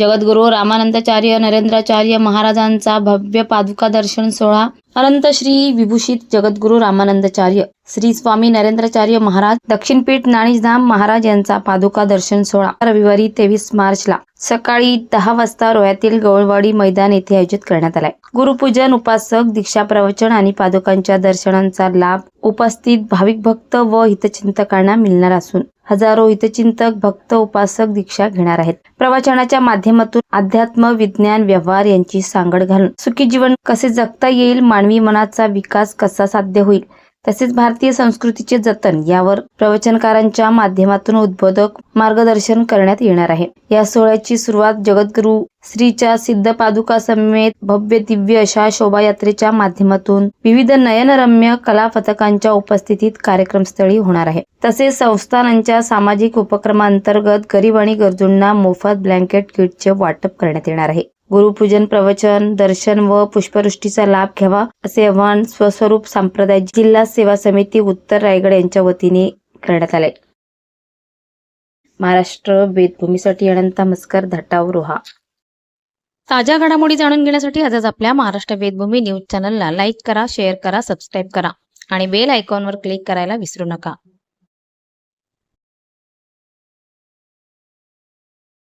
जगद्गुरू रामानंदाचार्य नरेंद्राचार्य महाराजांचा भव्य पादुका दर्शन सोहळा अनंत श्री विभूषित जगद्गुरू रामानंदाचार्य श्री स्वामी नरेंद्राचार्य महाराज दक्षिणपीठ नाणीधाम महाराज यांचा पादुका दर्शन सोहळा. रविवारी तेवीस मार्चला सकाळी दहा वाजता रोयातील गवळवाडी मैदान येथे आयोजित करण्यात आलाय. गुरुपूजन उपासक दीक्षा प्रवचन आणि पादुकांच्या दर्शनांचा लाभ उपस्थित भाविक भक्त व हितचिंतकांना मिळणार असून हजारो हितचिंतक भक्त उपासक दीक्षा घेणार आहेत. प्रवचनाच्या माध्यमातून अध्यात्म विज्ञान व्यवहार यांची सांगड घालून सुखी जीवन कसे जगता येईल मानवी मनाचा विकास कसा साध्य होईल तसेच भारतीय संस्कृतीचे जतन यावर प्रवचनकारांच्या माध्यमातून उद्बोधक मार्गदर्शन करण्यात येणार आहे. या सोहळ्याची सुरुवात जगद्गुरु श्रीच्या सिद्ध पादुका समेत भव्य दिव्य अशा शोभायात्रेच्या माध्यमातून विविध नयनरम्य कला पथकांच्या उपस्थितीत कार्यक्रमस्थळी होणार आहे. तसेच संस्थानांच्या सामाजिक उपक्रमांतर्गत गरीब आणि गरजूंना मोफत ब्लँकेट किटचे वाटप करण्यात येणार आहे. गुरुपूजन प्रवचन दर्शन व पुष्पवृष्टीचा लाभ घ्यावा असे आव्हान स्वस्वरूप संप्रदाय जिल्हा सेवा समिती उत्तर रायगड यांच्या वतीने करण्यात आले. महाराष्ट्र वेदभूमीसाठी अनंत मस्कर धटाव रोहा. ताज्या घडामोडी जाणून घेण्यासाठी आजच आपल्या महाराष्ट्र वेदभूमी न्यूज चॅनलला लाईक करा शेअर करा सबस्क्राईब करा आणि बेल आयकॉनवर क्लिक करायला विसरू नका.